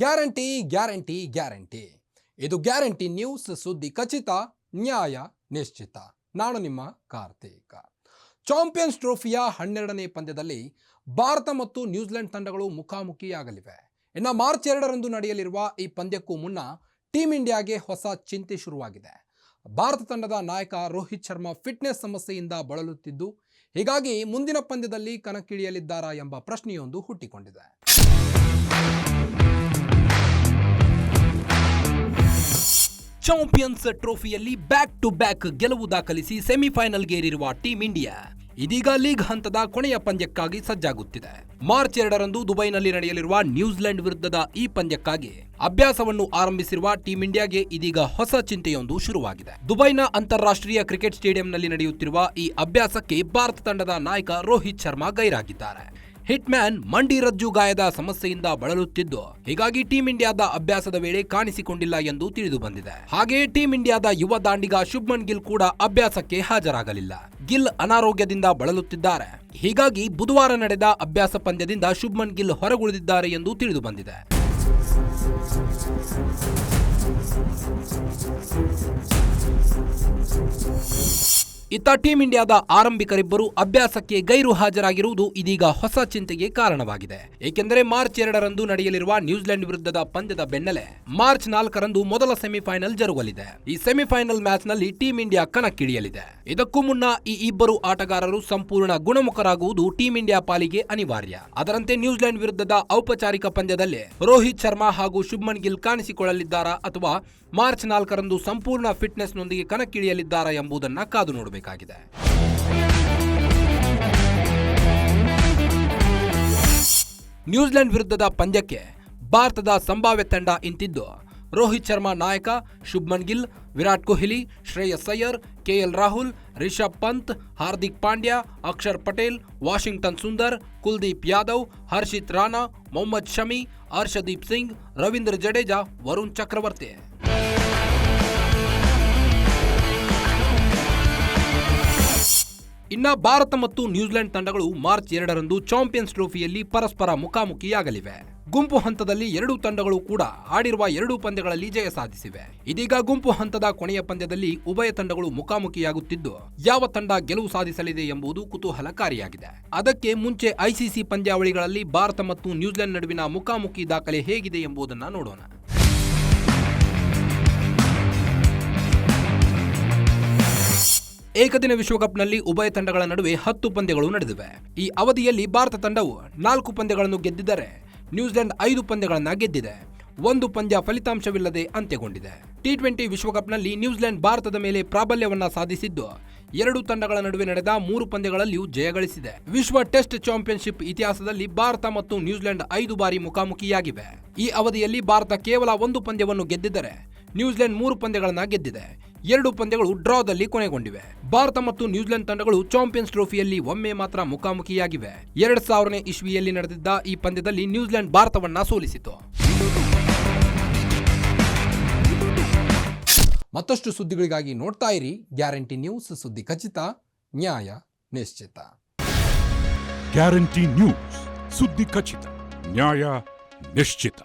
Guarantee guarantee guarantee. ಇದು guarantee news ಸುದ್ದಿ ಖಚಿತ, ನ್ಯಾಯ ನಿಶ್ಚಿತ. ನಾನು ನಿಮ್ಮ ಕಾರ್ತಿಕ. ಚಾಂಪಿಯನ್ಸ್ ಟ್ರೋಫಿಯ ಹನ್ನೆರಡನೇ ಪಂದ್ಯದಲ್ಲಿ ಭಾರತ ಮತ್ತು ನ್ಯೂಜಿಲೆಂಡ್ ತಂಡಗಳು ಮುಖಾಮುಖಿಯಾಗಲಿವೆ. ಇನ್ನು ಮಾರ್ಚ್ ಎರಡರಂದು ನಡೆಯಲಿರುವ ಈ ಪಂದ್ಯಕ್ಕೂ ಮುನ್ನ ಟೀಂ ಇಂಡಿಯಾಗೆ ಹೊಸ ಚಿಂತೆ ಶುರುವಾಗಿದೆ. ಭಾರತ ತಂಡದ ನಾಯಕ ರೋಹಿತ್ ಶರ್ಮಾ ಫಿಟ್ನೆಸ್ ಸಮಸ್ಯೆಯಿಂದ ಬಳಲುತ್ತಿದ್ದು, ಹೀಗಾಗಿ ಮುಂದಿನ ಪಂದ್ಯದಲ್ಲಿ ಕಣಕ್ಕಿಳಿಯಲಿದ್ದಾರಾ ಎಂಬ ಪ್ರಶ್ನೆಯೊಂದು ಹುಟ್ಟಿಕೊಂಡಿದೆ. ಚಾಂಪಿಯನ್ಸ್ ಟ್ರೋಫಿಯಲ್ಲಿ ಬ್ಯಾಕ್ ಟು ಬ್ಯಾಕ್ ಗೆಲುವು ದಾಖಲಿಸಿ ಸೆಮಿಫೈನಲ್ಗೇರಿರುವ ಟೀಂ ಇಂಡಿಯಾ ಇದೀಗ ಲೀಗ್ ಹಂತದ ಕೊನೆಯ ಪಂದ್ಯಕ್ಕಾಗಿ ಸಜ್ಜಾಗುತ್ತಿದೆ. ಮಾರ್ಚ್ ಎರಡರಂದು ದುಬೈನಲ್ಲಿ ನಡೆಯಲಿರುವ ನ್ಯೂಜಿಲೆಂಡ್ ವಿರುದ್ಧದ ಈ ಪಂದ್ಯಕ್ಕಾಗಿ ಅಭ್ಯಾಸವನ್ನು ಆರಂಭಿಸಿರುವ ಟೀಂ ಇಂಡಿಯಾಗೆ ಇದೀಗ ಹೊಸ ಚಿಂತೆಯೊಂದು ಶುರುವಾಗಿದೆ. ದುಬೈನ ಅಂತಾರಾಷ್ಟ್ರೀಯ ಕ್ರಿಕೆಟ್ ಸ್ಟೇಡಿಯಂನಲ್ಲಿ ನಡೆಯುತ್ತಿರುವ ಈ ಅಭ್ಯಾಸಕ್ಕೆ ಭಾರತ ತಂಡದ ನಾಯಕ ರೋಹಿತ್ ಶರ್ಮಾ ಗೈರಾಗಿದ್ದಾರೆ. ಹಿಟ್ ಮ್ಯಾನ್ ಮಂಡಿ ರಜ್ಜು ಗಾಯದ ಸಮಸ್ಯೆಯಿಂದ ಬಳಲುತ್ತಿದ್ದು, ಹೀಗಾಗಿ ಟೀಂ ಇಂಡಿಯಾದ ಅಭ್ಯಾಸದ ವೇಳೆ ಕಾಣಿಸಿಕೊಂಡಿಲ್ಲ ಎಂದು ತಿಳಿದು ಬಂದಿದೆ. ಹಾಗೆಯೇ ಟೀಂ ಇಂಡಿಯಾದ ಯುವ ದಾಂಡಿಗ ಶುಭ್ಮನ್ ಗಿಲ್ ಕೂಡ ಅಭ್ಯಾಸಕ್ಕೆ ಹಾಜರಾಗಲಿಲ್ಲ. ಗಿಲ್ ಅನಾರೋಗ್ಯದಿಂದ ಬಳಲುತ್ತಿದ್ದಾರೆ. ಹೀಗಾಗಿ ಬುಧವಾರ ನಡೆದ ಅಭ್ಯಾಸ ಪಂದ್ಯದಿಂದ ಶುಭ್ಮನ್ ಗಿಲ್ ಹೊರಗುಳಿದಿದ್ದಾರೆ ಎಂದು ತಿಳಿದು ಬಂದಿದೆ. ಇತ್ತ ಟೀಂ ಇಂಡಿಯಾದ ಆರಂಭಿಕರಿಬ್ಬರು ಅಭ್ಯಾಸಕ್ಕೆ ಗೈರು ಹಾಜರಾಗಿರುವುದು ಇದೀಗ ಹೊಸ ಚಿಂತೆಗೆ ಕಾರಣವಾಗಿದೆ. ಏಕೆಂದರೆ ಮಾರ್ಚ್ ಎರಡರಂದು ನಡೆಯಲಿರುವ ನ್ಯೂಜಿಲೆಂಡ್ ವಿರುದ್ಧದ ಪಂದ್ಯದ ಬೆನ್ನಲ್ಲೇ ಮಾರ್ಚ್ ನಾಲ್ಕರಂದು ಮೊದಲ ಸೆಮಿಫೈನಲ್ ಜರುಗಲಿದೆ. ಈ ಸೆಮಿಫೈನಲ್ ಮ್ಯಾಚ್ನಲ್ಲಿ ಟೀಂ ಇಂಡಿಯಾ ಕಣಕ್ಕಿಳಿಯಲಿದೆ. ಇದಕ್ಕೂ ಮುನ್ನ ಈ ಇಬ್ಬರು ಆಟಗಾರರು ಸಂಪೂರ್ಣ ಗುಣಮುಖರಾಗುವುದು ಟೀಂ ಇಂಡಿಯಾ ಪಾಲಿಗೆ ಅನಿವಾರ್ಯ. ಅದರಂತೆ ನ್ಯೂಜಿಲೆಂಡ್ ವಿರುದ್ಧದ ಔಪಚಾರಿಕ ಪಂದ್ಯದಲ್ಲಿ ರೋಹಿತ್ ಶರ್ಮಾ ಹಾಗೂ ಶುಭ್ಮನ್ ಗಿಲ್ ಕಾಣಿಸಿಕೊಳ್ಳಲಿದ್ದಾರಾ ಅಥವಾ ಮಾರ್ಚ್ ನಾಲ್ಕರಂದು ಸಂಪೂರ್ಣ ಫಿಟ್ನೆಸ್ನೊಂದಿಗೆ ಕಣಕ್ಕಿಳಿಯಲಿದ್ದಾರಾ ಎಂಬುದನ್ನು ಕಾದು ನೋಡಬೇಕಾಗಿದೆ ನ್ಯೂಜಿಲೆಂಡ್ ವಿರುದ್ಧದ ಪಂದ್ಯಕ್ಕೆ ಭಾರತದ ಸಂಭಾವ್ಯ ತಂಡ ಇಂತಿದ್ದು. ರೋಹಿತ್ ಶರ್ಮಾ ನಾಯಕ ಶುಭ್ಮನ್ ಗಿಲ್, ವಿರಾಟ್ ಕೊಹ್ಲಿ, ಶ್ರೇಯಸ್ ಅಯ್ಯರ್, ಕೆಎಲ್ ರಾಹುಲ್, ರಿಷಬ್ ಪಂತ್, ಹಾರ್ದಿಕ್ ಪಾಂಡ್ಯ, ಅಕ್ಷರ್ ಪಟೇಲ್, ವಾಷಿಂಗ್ಟನ್ ಸುಂದರ್, ಕುಲ್ದೀಪ್ ಯಾದವ್, ಹರ್ಷಿತ್ ರಾಣಾ, ಮೊಹಮ್ಮದ್ ಶಮಿ, ಹರ್ಷದೀಪ್ ಸಿಂಗ್, ರವೀಂದ್ರ ಜಡೇಜಾ, ವರುಣ್ ಚಕ್ರವರ್ತಿ. ಇನ್ನ ಭಾರತ ಮತ್ತು ನ್ಯೂಜಿಲೆಂಡ್ ತಂಡಗಳು ಮಾರ್ಚ್ ಎರಡರಂದು ಚಾಂಪಿಯನ್ಸ್ ಟ್ರೋಫಿಯಲ್ಲಿ ಪರಸ್ಪರ ಮುಖಾಮುಖಿಯಾಗಲಿವೆ. ಗುಂಪು ಹಂತದಲ್ಲಿ ಎರಡೂ ತಂಡಗಳು ಕೂಡ ಆಡಿರುವ ಎರಡೂ ಪಂದ್ಯಗಳಲ್ಲಿ ಜಯ ಸಾಧಿಸಿವೆ. ಇದೀಗ ಗುಂಪು ಹಂತದ ಕೊನೆಯ ಪಂದ್ಯದಲ್ಲಿ ಉಭಯ ತಂಡಗಳು ಮುಖಾಮುಖಿಯಾಗುತ್ತಿದ್ದು, ಯಾವ ತಂಡ ಗೆಲುವು ಸಾಧಿಸಲಿದೆ ಎಂಬುದು ಕುತೂಹಲಕಾರಿಯಾಗಿದೆ. ಅದಕ್ಕೆ ಮುಂಚೆ ಐಸಿಸಿ ಪಂದ್ಯಾವಳಿಗಳಲ್ಲಿ ಭಾರತ ಮತ್ತು ನ್ಯೂಜಿಲೆಂಡ್ ನಡುವಿನ ಮುಖಾಮುಖಿ ದಾಖಲೆ ಹೇಗಿದೆ ಎಂಬುದನ್ನು ನೋಡೋಣ. ಏಕದಿನ ವಿಶ್ವಕಪ್ನಲ್ಲಿ ಉಭಯ ತಂಡಗಳ ನಡುವೆ ಹತ್ತು ಪಂದ್ಯಗಳು ನಡೆದಿವೆ. ಈ ಅವಧಿಯಲ್ಲಿ ಭಾರತ ತಂಡವು ನಾಲ್ಕು ಪಂದ್ಯಗಳನ್ನು ಗೆದ್ದಿದ್ದರೆ ನ್ಯೂಜಿಲೆಂಡ್ ಐದು ಪಂದ್ಯಗಳನ್ನು ಗೆದ್ದಿದೆ. ಒಂದು ಪಂದ್ಯ ಫಲಿತಾಂಶವಿಲ್ಲದೆ ಅಂತ್ಯಗೊಂಡಿದೆ. ಟಿ ಟ್ವೆಂಟಿ ವಿಶ್ವಕಪ್ನಲ್ಲಿ ನ್ಯೂಜಿಲೆಂಡ್ ಭಾರತದ ಮೇಲೆ ಪ್ರಾಬಲ್ಯವನ್ನ ಸಾಧಿಸಿದ್ದು, ಎರಡು ತಂಡಗಳ ನಡುವೆ ನಡೆದ ಮೂರು ಪಂದ್ಯಗಳಲ್ಲಿಯೂ ಜಯಗಳಿಸಿದೆ ವಿಶ್ವ ಟೆಸ್ಟ್ ಚಾಂಪಿಯನ್ಶಿಪ್ ಇತಿಹಾಸದಲ್ಲಿ ಭಾರತ ಮತ್ತು ನ್ಯೂಜಿಲೆಂಡ್ ಐದು ಬಾರಿ ಮುಖಾಮುಖಿಯಾಗಿವೆ. ಈ ಅವಧಿಯಲ್ಲಿ ಭಾರತ ಕೇವಲ ಒಂದು ಪಂದ್ಯವನ್ನು ಗೆದ್ದಿದ್ದರೆ ನ್ಯೂಜಿಲೆಂಡ್ ಮೂರು ಪಂದ್ಯಗಳನ್ನು ಗೆದ್ದಿದೆ. ಎರಡು ಪಂದ್ಯಗಳು ಡ್ರಾದಲ್ಲಿ ಕೊನೆಗೊಂಡಿವೆ. ಭಾರತ ಮತ್ತು ನ್ಯೂಜಿಲೆಂಡ್ ತಂಡಗಳು ಚಾಂಪಿಯನ್ಸ್ ಟ್ರೋಫಿಯಲ್ಲಿ ಒಮ್ಮೆ ಮಾತ್ರ ಮುಖಾಮುಖಿಯಾಗಿವೆ. ಎರಡ್ ಸಾವಿರನೇ ಇಸ್ವಿಯಲ್ಲಿ ನಡೆದಿದ್ದ ಈ ಪಂದ್ಯದಲ್ಲಿ ನ್ಯೂಜಿಲೆಂಡ್ ಭಾರತವನ್ನ ಸೋಲಿಸಿತು. ಮತ್ತಷ್ಟು ಸುದ್ದಿಗಳಿಗಾಗಿ ನೋಡ್ತಾ ಇರಿ. ಗ್ಯಾರಂಟಿ ನ್ಯೂಸ್ ಸುದ್ದಿ ಖಚಿತ, ನ್ಯಾಯ ನಿಶ್ಚಿತ. ಗ್ಯಾರಂಟಿ ನ್ಯೂಸ್ ಸುದ್ದಿ ಖಚಿತ, ನ್ಯಾಯ ನಿಶ್ಚಿತ.